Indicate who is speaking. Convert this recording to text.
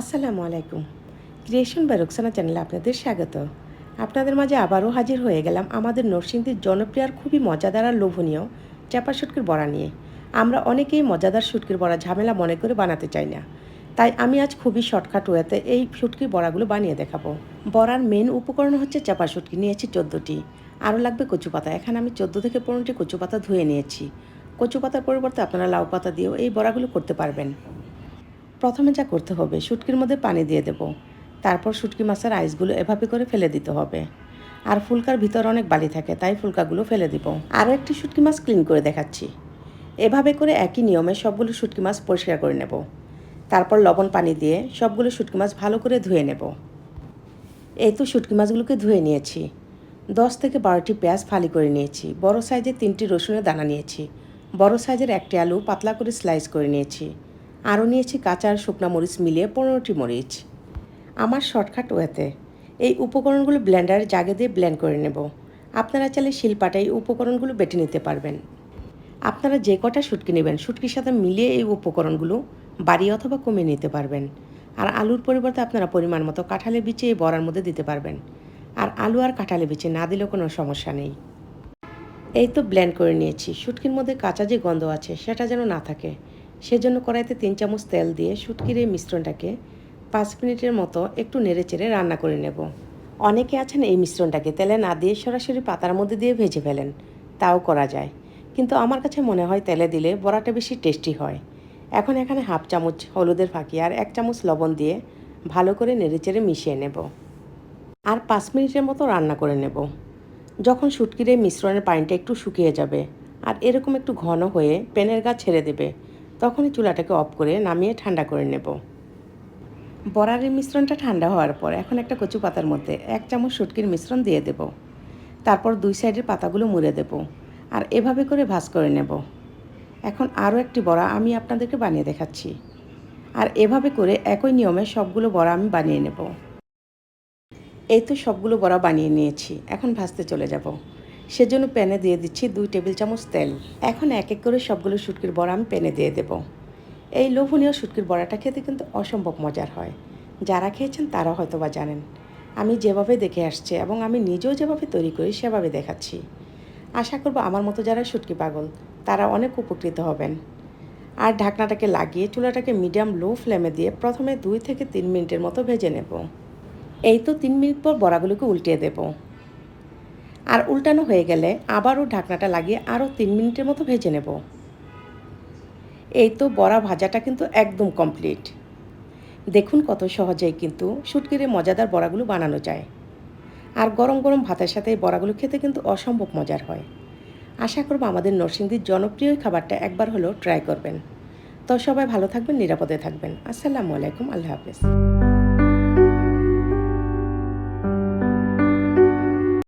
Speaker 1: আসসালামু আলাইকুম। ক্রিয়েশন বা রোকসানা চ্যানেলে আপনাদের স্বাগত। আপনাদের মাঝে আবারও হাজির হয়ে গেলাম আমাদের নরসিংদীর জনপ্রিয় আর খুবই মজাদার আর লোভনীয় চাপা শুটকির বড়া নিয়ে। আমরা অনেকেই মজাদার শুটকির বড়া ঝামেলা মনে করে বানাতে চাই না। তাই আমি আজ খুবই শর্টকাট ওয়েতে এই শুটকির বড়াগুলো বানিয়ে দেখাবো। বড়ার মেন উপকরণ হচ্ছে চাপা শুটকি, নিয়েছি চোদ্দোটি। আরও লাগবে কচু পাতা। এখানে আমি চোদ্দ থেকে পনেরোটি কচু পাতা ধুয়ে নিয়েছি। কচু পাতার পরিবর্তে আপনারা লাউ পাতা দিয়েও এই বড়াগুলো করতে পারবেন। প্রথমে যা করতে হবে, শুটকির মধ্যে পানি দিয়ে দেব। তারপর শুটকি মাছের আইসগুলো এভাবে করে ফেলে দিতে হবে। আর ফুলকার ভিতর অনেক বালি থাকে, তাই ফুলকাগুলো ফেলে দিব। আরও একটি শুটকি মাছ ক্লিন করে দেখাচ্ছি। এভাবে করে একই নিয়মে সবগুলো শুটকি মাছ পরিষ্কার করে নেব। তারপর লবণ পানি দিয়ে সবগুলো শুটকি মাছ ভালো করে ধুয়ে নেব। এই তো শুটকি মাছগুলোকে ধুয়ে নিয়েছি। দশ থেকে বারোটি পেঁয়াজ ফালি করে নিয়েছি, বড় সাইজের তিনটি রসুনের দানা নিয়েছি, বড় সাইজের একটি আলু পাতলা করে স্লাইস করে নিয়েছি। আরও নিয়েছি কাঁচা আর শুকনা মরিচ মিলিয়ে পনেরোটি মরিচ। আমার শর্টকাট ওয়েতে। এই উপকরণগুলো ব্লেন্ডারে জাগে দিয়ে ব্লেন্ড করে নেব। আপনারা চাইলে শিলপাটা এই উপকরণগুলো বেটে নিতে পারবেন। আপনারা যে কটা শুটকি নেবেন, শুটকির সাথে মিলিয়ে এই উপকরণগুলো বাড়িয়ে অথবা কমিয়ে নিতে পারবেন। আর আলুর পরিবর্তে আপনারা পরিমাণ মতো কাঁঠালের বিচে এই বড়ার মধ্যে দিতে পারবেন। আর আলু আর কাঁঠালের বিচে না দিলেও কোনো সমস্যা নেই। এই তো ব্লেন্ড করে নিয়েছি। শুটকির মধ্যে কাঁচা যে গন্ধ আছে, সেটা যেন না থাকে। সেজন্য কড়াইতে তিন চামচ তেল দিয়ে শুটকির এই মিশ্রণটাকে পাঁচ মিনিটের মতো একটু নেড়ে চেড়ে রান্না করে নেব। অনেকে আছেন এই মিশ্রণটাকে তেলে না দিয়ে সরাসরি পাতার মধ্যে দিয়ে ভেজে ফেলেন, তাও করা যায়। কিন্তু আমার কাছে মনে হয় তেলে দিলে বড়াটা বেশি টেস্টি হয়। এখন এখানে হাফ চামচ হলুদের ফাঁকি আর এক চামচ লবণ দিয়ে ভালো করে নেড়ে চেড়ে মিশিয়ে নেব। আর পাঁচ মিনিটের মতো রান্না করে নেব। যখন শুটকির এই মিশ্রণের পানিটা একটু শুকিয়ে যাবে আর এরকম একটু ঘন হয়ে প্যানের গা ছেড়ে দেবে তখনই চুলাটাকে অফ করে নামিয়ে ঠান্ডা করে নেব। বড়ারের মিশ্রণটা ঠান্ডা হওয়ার পর এখন একটা কচু পাতার মধ্যে এক চামচ শুটকির মিশ্রণ দিয়ে দেব। তারপর দুই সাইডের পাতাগুলো মুড়ে দেব আর এভাবে করে ভাজ করে নেব। এখন আরও একটি বড়া আমি আপনাদেরকে বানিয়ে দেখাচ্ছি। আর এভাবে করে একই নিয়মে সবগুলো বড়া আমি বানিয়ে নেব। এই তো সবগুলো বড়া বানিয়ে নিয়েছি, এখন ভাজতে চলে যাব। সেজন্য প্যানে দিয়ে দিচ্ছি দুই টেবিল চামচ তেল। এখন এক এক করে সবগুলো শুটকির বড়া আমি প্যানে দিয়ে দেব। এই লোভনীয় শুটকির বড়াটা খেতে কিন্তু অসম্ভব মজার হয়। যারা খেয়েছেন তারা হয়তো বা জানেন। আমি যেভাবে দেখে আসছে এবং আমি নিজেও যেভাবে তৈরি করি সেভাবে দেখাচ্ছি। আশা করব আমার মতো যারা শুটকি পাগল, তারা অনেক উপকৃত হবেন। আর ঢাকনাটাকে লাগিয়ে চুলাটাকে মিডিয়াম লো ফ্লেমে দিয়ে প্রথমে দুই থেকে তিন মিনিটের মতো ভেজে নেব। এই তো তিন মিনিট পর বড়াগুলোকে উল্টিয়ে দেব। আর উল্টানো হয়ে গেলে আবারও ঢাকনাটা লাগিয়ে আরও তিন মিনিটের মতো ভেজে নেব। এই তো বড়া ভাজাটা কিন্তু একদম কমপ্লিট। দেখুন কত সহজেই কিন্তু শুটকিরে মজাদার বড়াগুলো বানানো যায়। আর গরম গরম ভাতের সাথে এই বড়াগুলো খেতে কিন্তু অসম্ভব মজার হয়। আশা করব আমাদের নরসিংদীর জনপ্রিয় খাবারটা একবার হলেও ট্রাই করবেন। তো সবাই ভালো থাকবেন, নিরাপদে থাকবেন। আসসালামু আলাইকুম, আল্লাহ হাফেজ।